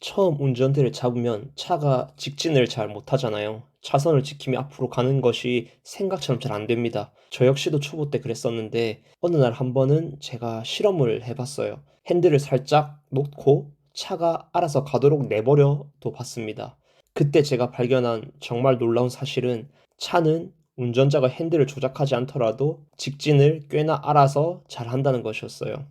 처음 운전대를 잡으면 차가 직진을 잘 못하잖아요. 차선을 지키며 앞으로 가는 것이 생각처럼 잘 안 됩니다. 저 역시도 초보 때 그랬었는데 어느 날 한 번은 제가 실험을 해봤어요. 핸들을 살짝 놓고 차가 알아서 가도록 내버려도 봤습니다. 그때 제가 발견한 정말 놀라운 사실은 차는 운전자가 핸들을 조작하지 않더라도 직진을 꽤나 알아서 잘 한다는 것이었어요.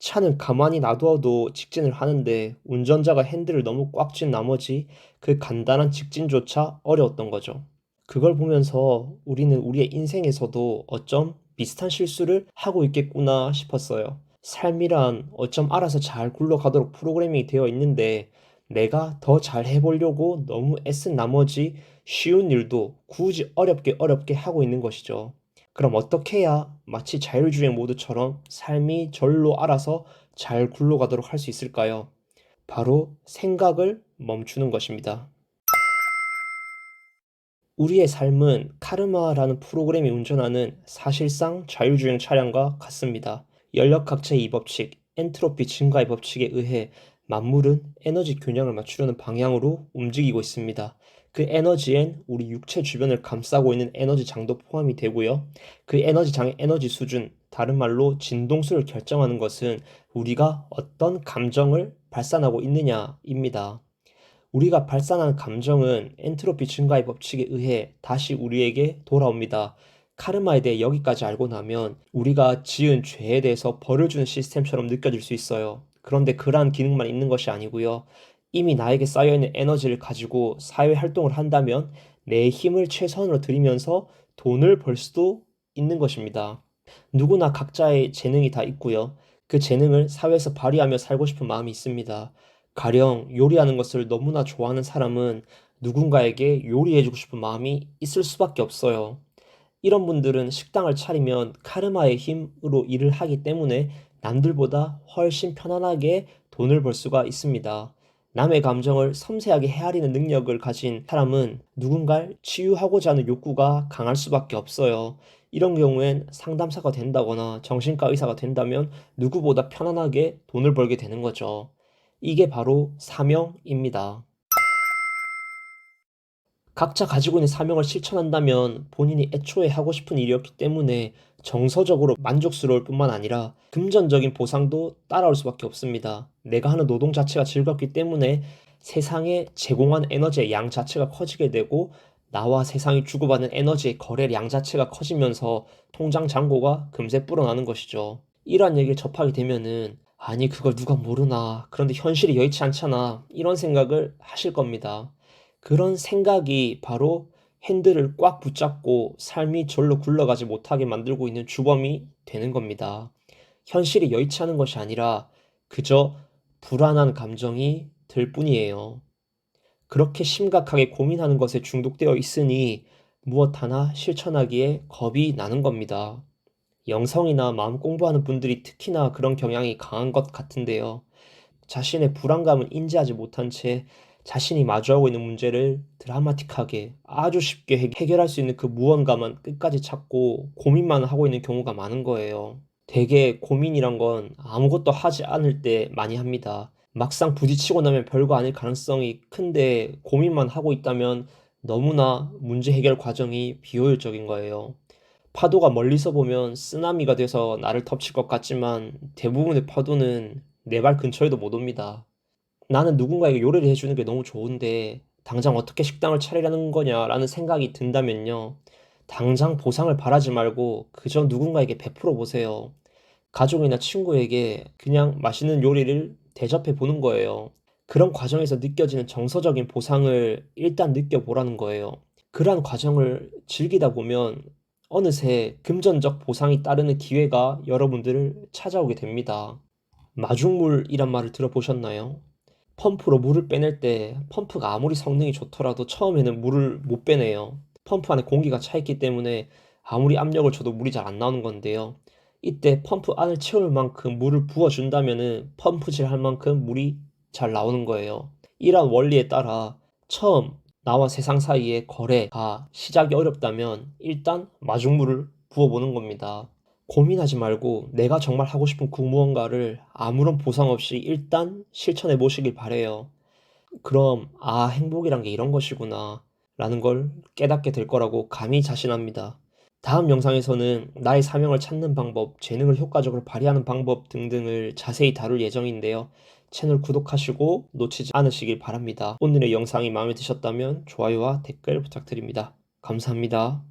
차는 가만히 놔두어도 직진을 하는데 운전자가 핸들을 너무 꽉 쥔 나머지 그 간단한 직진조차 어려웠던 거죠. 그걸 보면서 우리는 우리의 인생에서도 어쩜 비슷한 실수를 하고 있겠구나 싶었어요. 삶이란 어쩜 알아서 잘 굴러가도록 프로그래밍이 되어 있는데 내가 더 잘 해보려고 너무 애쓴 나머지 쉬운 일도 굳이 어렵게 어렵게 하고 있는 것이죠. 그럼 어떻게 해야 마치 자율주행 모드처럼 삶이 절로 알아서 잘 굴러가도록 할 수 있을까요? 바로 생각을 멈추는 것입니다. 우리의 삶은 카르마라는 프로그램이 운전하는 사실상 자율주행 차량과 같습니다. 연력학체의 이 법칙, 엔트로피 증가의 법칙에 의해 만물은 에너지 균형을 맞추려는 방향으로 움직이고 있습니다. 그 에너지엔 우리 육체 주변을 감싸고 있는 에너지 장도 포함이 되고요. 그 에너지 장의 에너지 수준, 다른 말로 진동수를 결정하는 것은 우리가 어떤 감정을 발산하고 있느냐입니다. 우리가 발산한 감정은 엔트로피 증가의 법칙에 의해 다시 우리에게 돌아옵니다. 카르마에 대해 여기까지 알고 나면 우리가 지은 죄에 대해서 벌을 주는 시스템처럼 느껴질 수 있어요. 그런데 그러한 기능만 있는 것이 아니고요. 이미 나에게 쌓여있는 에너지를 가지고 사회 활동을 한다면 내 힘을 최선으로 들이면서 돈을 벌 수도 있는 것입니다. 누구나 각자의 재능이 다 있고요. 그 재능을 사회에서 발휘하며 살고 싶은 마음이 있습니다. 가령 요리하는 것을 너무나 좋아하는 사람은 누군가에게 요리해주고 싶은 마음이 있을 수밖에 없어요. 이런 분들은 식당을 차리면 카르마의 힘으로 일을 하기 때문에 남들보다 훨씬 편안하게 돈을 벌 수가 있습니다. 남의 감정을 섬세하게 헤아리는 능력을 가진 사람은 누군가를 치유하고자 하는 욕구가 강할 수밖에 없어요. 이런 경우엔 상담사가 된다거나 정신과 의사가 된다면 누구보다 편안하게 돈을 벌게 되는 거죠. 이게 바로 사명입니다. 각자 가지고 있는 사명을 실천한다면 본인이 애초에 하고 싶은 일이었기 때문에 정서적으로 만족스러울 뿐만 아니라 금전적인 보상도 따라올 수밖에 없습니다. 내가 하는 노동 자체가 즐겁기 때문에 세상에 제공한 에너지의 양 자체가 커지게 되고 나와 세상이 주고받는 에너지의 거래 량 자체가 커지면서 통장 잔고가 금세 불어나는 것이죠. 이러한 얘기를 접하게 되면은 아니 그걸 누가 모르나 그런데 현실이 여의치 않잖아 이런 생각을 하실 겁니다. 그런 생각이 바로 핸들을 꽉 붙잡고 삶이 절로 굴러가지 못하게 만들고 있는 주범이 되는 겁니다. 현실이 여의치 않은 것이 아니라 그저 불안한 감정이 들 뿐이에요. 그렇게 심각하게 고민하는 것에 중독되어 있으니 무엇 하나 실천하기에 겁이 나는 겁니다. 영성이나 마음 공부하는 분들이 특히나 그런 경향이 강한 것 같은데요. 자신의 불안감을 인지하지 못한 채 자신이 마주하고 있는 문제를 드라마틱하게 아주 쉽게 해- 해결할 수 있는 그 무언가만 끝까지 찾고 고민만 하고 있는 경우가 많은 거예요. 대개 고민이란 건 아무것도 하지 않을 때 많이 합니다. 막상 부딪히고 나면 별거 아닐 가능성이 큰데 고민만 하고 있다면 너무나 문제 해결 과정이 비효율적인 거예요. 파도가 멀리서 보면 쓰나미가 돼서 나를 덮칠 것 같지만 대부분의 파도는 내 발 근처에도 못 옵니다. 나는 누군가에게 요리를 해주는 게 너무 좋은데 당장 어떻게 식당을 차리라는 거냐라는 생각이 든다면요. 당장 보상을 바라지 말고 그저 누군가에게 베풀어 보세요. 가족이나 친구에게 그냥 맛있는 요리를 대접해 보는 거예요. 그런 과정에서 느껴지는 정서적인 보상을 일단 느껴보라는 거예요. 그러한 과정을 즐기다 보면 어느새 금전적 보상이 따르는 기회가 여러분들을 찾아오게 됩니다. 마중물이란 말을 들어보셨나요? 펌프로 물을 빼낼 때 펌프가 아무리 성능이 좋더라도 처음에는 물을 못 빼내요. 펌프 안에 공기가 차 있기 때문에 아무리 압력을 줘도 물이 잘 안 나오는 건데요. 이때 펌프 안을 채울 만큼 물을 부어준다면은 펌프질 할 만큼 물이 잘 나오는 거예요. 이러한 원리에 따라 처음 나와 세상 사이의 거래가 시작이 어렵다면 일단 마중물을 부어보는 겁니다. 고민하지 말고 내가 정말 하고 싶은 그 무언가를 아무런 보상 없이 일단 실천해 보시길 바래요. 그럼 아 행복이란 게 이런 것이구나 라는 걸 깨닫게 될 거라고 감히 자신합니다. 다음 영상에서는 나의 사명을 찾는 방법, 재능을 효과적으로 발휘하는 방법 등등을 자세히 다룰 예정인데요. 채널 구독하시고 놓치지 않으시길 바랍니다. 오늘의 영상이 마음에 드셨다면 좋아요와 댓글 부탁드립니다. 감사합니다.